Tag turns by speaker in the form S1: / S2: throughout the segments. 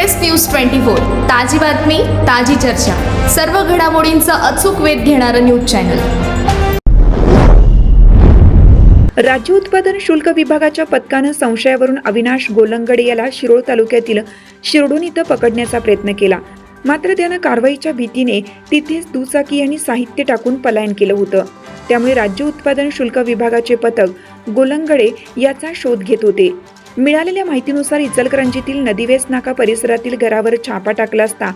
S1: News twenty four. ताजी बातमी ताजी चर्चा. सर्व घडामोडींचा अचूक वेध घेणारं न्यूज चॅनल.
S2: राज्य उत्पादन शुल्क विभागाच्या पथकानं संशयावरून अविनाश गोलंगडे याला शिरोळ तालुक्यातील शिरडून इथं पकडण्याचा प्रयत्न केला. मात्र त्यानं कारवाईच्या भीतीने तिथेच दुचाकी आणि साहित्य टाकून पलायन केलं होतं. त्यामुळे राज्य उत्पादन शुल्क विभागाचे पथक गोलंगडे याचा शोध घेत होते. मिळालेल्या माहितीनुसार इचलकरंजीतील नदीवेस नाका परिसरातील घरावर छापा टाकला असता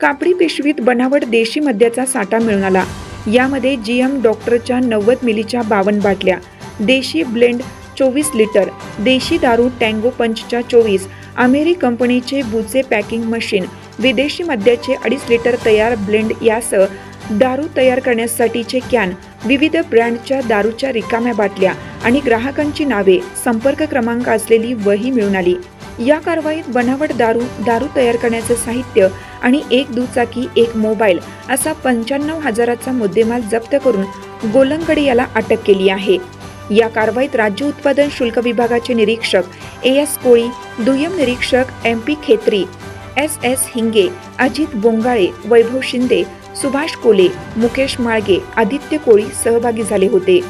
S2: कापडी पिशवीत बनावट देशी मद्याचा साठा मिळून आला. यामध्ये जी एम डॉक्टरच्या नव्वद मिलीच्या बावन्न बाटल्या देशी ब्लेंड चोवीस लिटर देशी दारू टँगो पंचच्या चोवीस अमेरी कंपनीचे बुचे पॅकिंग मशीन विदेशी मद्याचे अडीच लिटर तयार ब्लेंड यासह दारू तयार करण्यासाठीचे कॅन विविध ब्रँडच्या दारूच्या रिकाम्या बाटल्या आणि ग्राहकांची नावे संपर्क क्रमांक असलेली वही मिळून आली. या कारवाईत बनावट दारू दारू तयार करण्याचं साहित्य आणि एक दुचाकी एक मोबाईल असा पंच्याण्णव हजाराचा मुद्देमाल जप्त करून गोलंगडे याला अटक केली आहे. या कारवाईत राज्य उत्पादन शुल्क विभागाचे निरीक्षक ए एस कोळी दुय्यम निरीक्षक M P Khetri S S Hinge Ajit Bongale Vaibhav Shinde Subhash Kole Mukesh Malge Aditya कोळी सहभागी झाले होते.